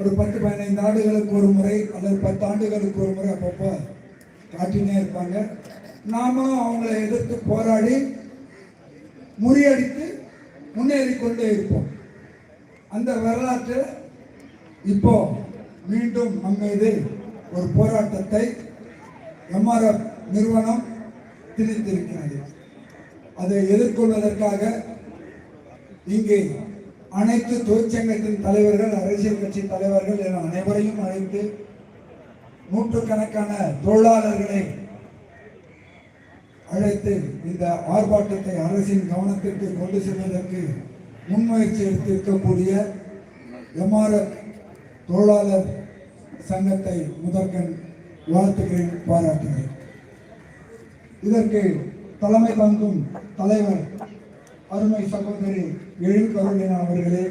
ஒரு பத்து பதினைந்து ஆண்டுகளுக்கு ஒரு முறை அல்லது பத்து ஆண்டுகளுக்கு ஒரு முறை அப்பப்போ காட்டினே இருப்பாங்க. நாமும் அவங்களை எதிர்த்து போராடி முறியடித்து முன்னேறி கொண்டே இருப்போம். அந்த வரலாற்று இப்போ மீண்டும் நம்ம இது ஒரு போராட்டத்தை எம்ஆர்எஃப் நிறுவனம் திணித்திருக்கிறது. அதை எதிர்கொள்வதற்காக இங்கே அனைத்து தொழிற்சங்கத்தின் தலைவர்கள் அரசியல் கட்சி தலைவர்கள் என அனைவரையும் அழைத்து நூற்றுக்கணக்கான தொழிலாளர்களை அழைத்து இந்த ஆர்ப்பாட்டத்தை அரசின் கவனத்திற்கு கொண்டு செல்வதற்கு முன்முயற்சி எடுத்திருக்கக்கூடிய எம்ஆர்எஃப் தொழிலாளர் சங்கத்தை முதற்கண் வாழ்த்துகிறேன் பாராட்டுகிறேன். இதற்கு தலைமை தாங்கும் தலைவர் அருமை சகோதரி எழில் அவர்களே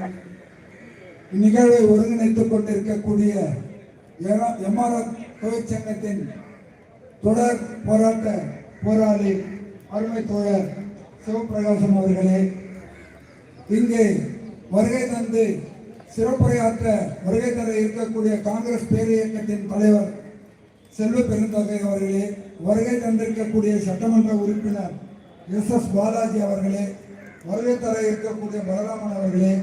இந்நிகழ்வை ஒருங்கிணைத்துக் கொண்டிருக்கக்கூடிய எம்ஆர்எஃப் தொழிற்சங்கத்தின் தொடர் போராட்ட போராளி அருமை தோழர் சிவபிரகாசம் அவர்களே இங்கே வருகை தந்து சிறப்புரையாற்ற வருகை தர இருக்கக்கூடிய காங்கிரஸ் பேரியக்கத்தின் தலைவர் செல்வ பெருந்தகை அவர்களே வருகை தந்திருக்கக்கூடிய சட்டமன்ற உறுப்பினர் எஸ் எஸ் பாலாஜி அவர்களே வருகை தர இருக்கக்கூடிய பலராமன் அவர்களே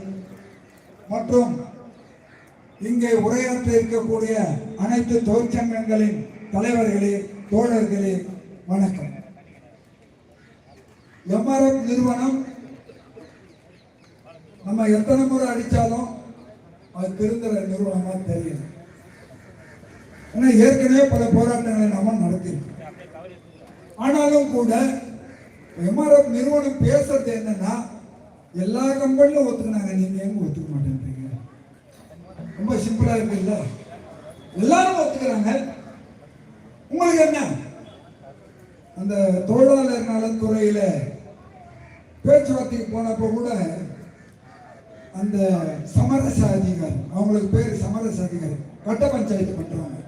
மற்றும் இங்கே உரையாற்ற இருக்கக்கூடிய அனைத்து தொழிற்சங்கங்களின் தலைவர்களே தோழர்களே வணக்கம். எம்ஆர்எஃப் நிறுவனம் நம்ம எத்தனை முறை அடித்தாலும் அது திருந்துற நிறுவனமாக தெரியும் ஏன்னா ஏற்கனவே பல போராட்டங்களை நாம நடத்தி ஆனாலும் கூட எம்ஆர்எஃப் நிறுவனம் பேசுறது என்னன்னா எல்லா கம்பெனிலும் ஒத்துக்கினாங்க. நீங்க எங்க ஒத்துக்க மாட்டேன்றீங்க? ரொம்ப சிம்பிளா இருக்குல்ல? எல்லாரும் ஒத்துக்கிறாங்க. உங்களுக்கு என்ன? அந்த தொழிலாளர் நலத்துறையில பேச்சுவார்த்தைக்கு போனப்போ கூட அந்த சமரச அதிகாரி அவங்களுக்கு பேர் சமரச அதிகாரி கட்ட பஞ்சாயத்து பண்றாங்க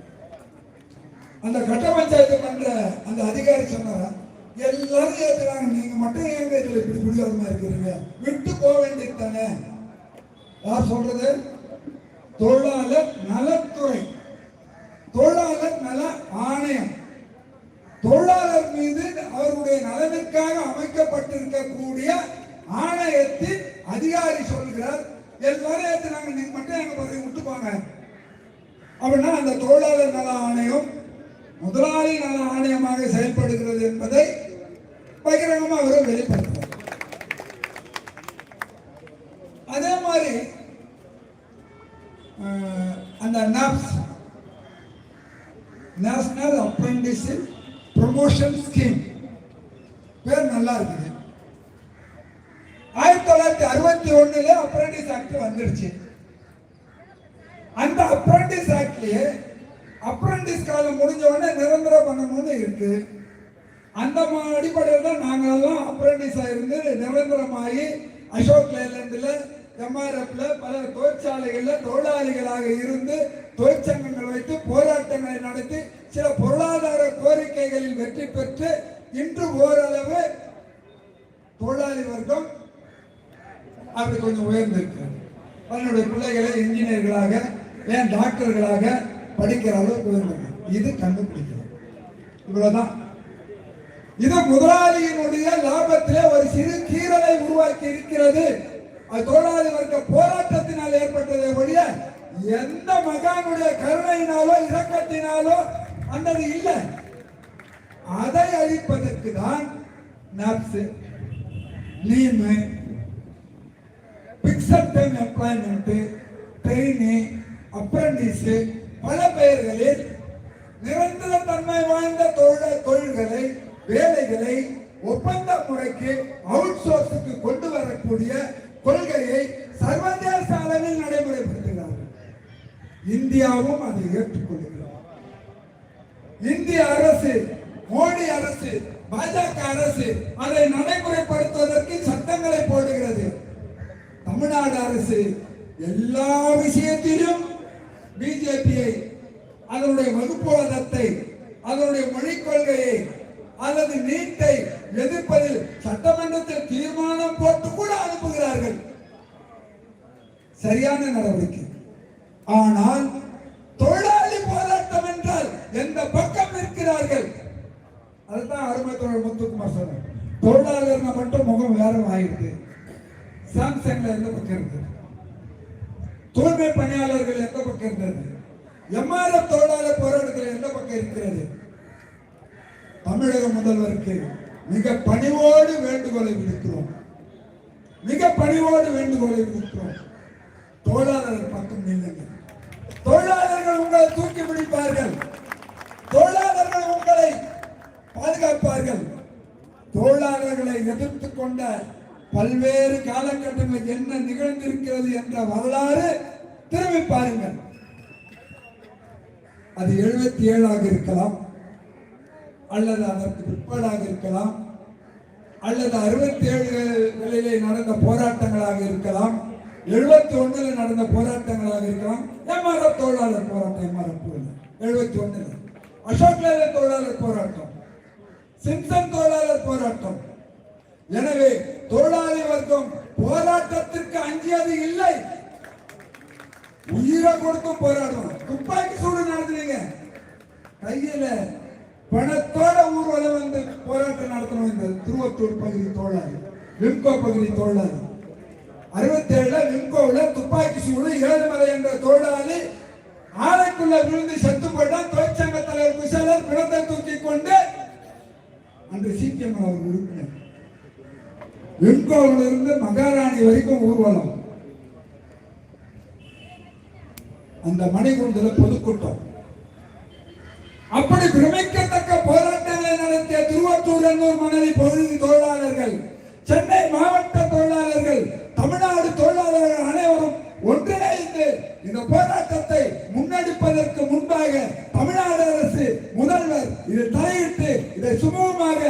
அந்த கட்ட பஞ்சாயத்து பண்ற அந்த அதிகாரி சொன்னாரா? எல்லாரும் ஏத்துறாங்க நீங்க மட்டும் ஏங்க இதுல இப்படி பிடிவாதமா இருக்கிறீங்க? விட்டு போக வேண்டியது தானே. யார் சொல்றது? தொழிலாளர் நலத்துறை. தொழிலாளர் நல ஆணையம். தொழிலாளர் மீது அவருடைய நலனுக்காக அமைக்கப்பட்டிருக்கக்கூடிய ஆணையத்தின் அதிகாரி சொல்கிறார் எல்லாரும் ஏத்துனாங்க நீங்க மட்டும் எங்க பதவி விட்டுப்பாங்க அப்படின்னா அந்த தொழிலாளர் நல ஆணையம் முதலாளி நல ஆணையமாக செயல்படுகிறது என்பதை பகிரங்கமாக அவர் வெளிப்படுத்துவார் அதே மாதிரி அந்த NAPS national apprentice promotion scheme பேர் நல்லா இருக்குது. ஆயிரத்தி தொள்ளாயிரத்தி அறுபத்தி ஒண்ணுல அப்ரெண்டிஸ் ஆக்ட் வந்துருச்சு. அந்த அப்ரெண்டிஸ் ஆக்ட்லயே அப்ரெண்டிஸ் காலம் முடிஞ்ச உடனே நிரந்தரம் பண்ணணும்னு இருக்கு. அந்த மா- அடிப்படையில் தான் நாங்களெல்லாம் அப்ரெண்டிஸா இருந்து நிரந்தரமாகி அசோக் லேலண்டில் எம்ஆர்எஃப்ல பல தொழிற்சாலைகளில் தொழிலாளிகளாக இருந்து தொழிற்சங்கங்கள் வைத்து போராட்டங்களை நடத்தி சில பொருளாதார கோரிக்கைகளில் வெற்றி பெற்று இன்று ஓரளவு தொழிலாளி வர்க்கம் அப்படி கொஞ்சம் உயர்ந்திருக்கு தன்னுடைய பிள்ளைகளை இன்ஜினியர்களாக ஏன் டாக்டர்களாக படிக்கிற அளவுக்கு உயர்ந்திருக்கு இது கண்டுபிடிக்கிறது. இவ்வளோதான் இது முதலாளியினுடைய லாபத்திலே ஒரு சிறு கீரலை உருவாக்கி இருக்கிறது. அது தொழிலாளி வர்க்க போராட்டத்தினால் ஏற்பட்டதை ஒழிய எந்த மகானுடைய கருணையினாலோ இரக்கத்தினாலோ அந்தது இல்லை. அதை அழிப்பதற்கு தான் NAPS லீமு fixed time employment trainee apprentice பல பெயர்களில் நிரந்தர தன்மை வாய்ந்த தொழில் தொழில்களை வேலைகளை ஒப்பந்த முறைக்கு அவுட் சோர்ஸுக்கு கொண்டு வரக்கூடிய கொள்கையை சர்வதேச அளவில் நடைமுறைப்படுத்துகிறார்கள். இந்தியாவும் அதை ஏற்றுக்கொள்கிறது. இந்திய அரசு மோடி அரசு பாஜக அரசு அதை நடைமுறைப்படுத்துவதற்கு சட்டங்களை போடுகிறது. தமிழ்நாடு அரசு எல்லா விஷயத்திலும் பிஜேபியை அதனுடைய வகுப்புவாதத்தை அதனுடைய மொழிக் கொள்கையை அல்லது நீட்டை எதிர்ப்பதில் சட்டமன்றத்தில் தீர்மானம் போட்டு கூட அனுப்புகிறார்கள். சரியான நடவடிக்கை. ஆனால் தொழிலாளி போராட்டம் என்றால் எந்த பக்கம் நிற்கிறார்கள்? அதுதான் அருமை தோழர் முத்துக்குமார் சொன்னார். தொழிலாளர்னா மட்டும் முகம் வேற ஆயிடுது சாம்சங்ல எந்த பக்கம் இருந்தது தூய்மை பணியாளர்கள் எந்த பக்கம் இருந்தது எம்ஆர்எஃப் தொழிலாளர் போராட்டத்தில் எந்த பக்கம் இருக்கிறது? தமிழக முதல்வருக்கு மிக பணிவோடு வேண்டுகோளை விடுக்கிறோம். மிக பணிவோடு வேண்டுகோளை விடுக்கிறோம். தொழிலாளர்கள் பக்கம் நில்லுங்க தொழிலாளர்கள் உங்களை தூக்கி பிடிப்பார்கள். தொழிலாளர்கள் உங்களை பாதுகாப்பார்கள். தொழிலாளர்களை எதிர்த்து கொண்ட பல்வேறு காலகட்டங்களில் என்ன நிகழ்ந்திருக்கிறது என்ற வரலாறு திரும்பி பாருங்கள். அது எழுபத்தி ஏழாக இருக்கலாம். அல்லது அதற்கு பிற்பாடாக இருக்கலாம். அல்லது அறுபத்தி ஏழுகளிலே நடந்த போராட்டங்களாக இருக்கலாம். எழுபத்தி ஒன்றில் நடந்த போராட்டங்களாக இருக்கலாம். எம்ஆர்எஃப் தொழிலாளர் போராட்டம் எம்ஆர்எஃப் எழுபத்தி ஒண்ணுல அசோக் லேலன் தொழிலாளர் போராட்டம். சிம்சன் தொழிலாளர் போராட்டம். எனவே தொழிலாளி வர்க்கம் போராட்டத்திற்கு அஞ்சியது இல்லை. உயிரை கொடுக்கும் போராடுவோம் துப்பாக்கி சூடு நடத்துறீங்க கையில பணத்தோட ஊர்வலம் வந்து போராட்டம் நடத்தணும் இந்த திருவத்தூர் பகுதி தோழர் விம்கோ பகுதி தோழர். அறுபத்தி ஏழுல விம்கோவுல துப்பாக்கி சூடு ஏழுமலை என்ற தோழாளி ஆலைக்குள்ள விழுந்து செத்து போயிட்டான் தொழிற்சங்க தலைவர் குசலர் பிணத்தை தூக்கி கொண்டு அன்று சீக்கியம் அவர் உறுப்பினர். விம்கோவில் இருந்து மகாராணி வரைக்கும் ஊர்வலம். அந்த மணிகுண்டில் பொதுக்கூட்டம். அப்படி பிரமிக்க திருவத்தூர் மணலி பகுதி தொழிலாளர்கள் சென்னை மாவட்ட தொழிலாளர்கள் தமிழ்நாடு தொழிலாளர்கள் அனைவரும் ஒன்றிணைந்து இந்த போராட்டத்தை முன்னெடுப்பதற்கு முன்பாக தமிழ்நாடு அரசு முதல்வர் இதை தலையிட்டு இதை சுமூகமாக